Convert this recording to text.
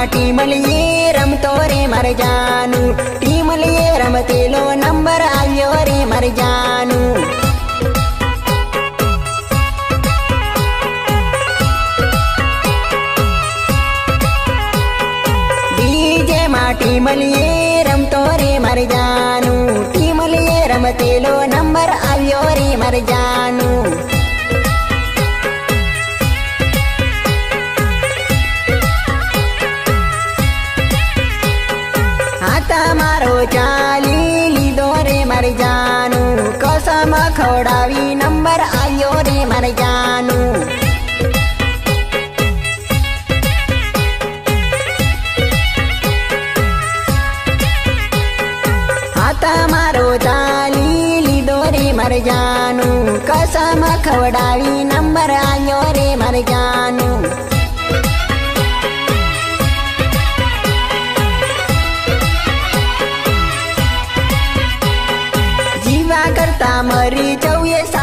team લઈએ રમતો રે મારે જાનું ટીમ લઈએ રમતેલો નંબર આવ્યો રે મારે જાનું ડીજે માં ટીમ લઈએ રમતો રે મારે જાનું ટીમ લઈએ રમતેલો નંબર આવ્યો રે મારે જાનું હાતા મારો ચાલી લીધો રે મારે જાનું કસમ ખવડાવી નંબર આવ્યો રે મારે જાનું હાતા મારો ચાલી લીધો રે મારે જાનું કસમ ખવડાવી નંબર આવ્યો રે મારે જાનું करता मरी जाऊ ये सा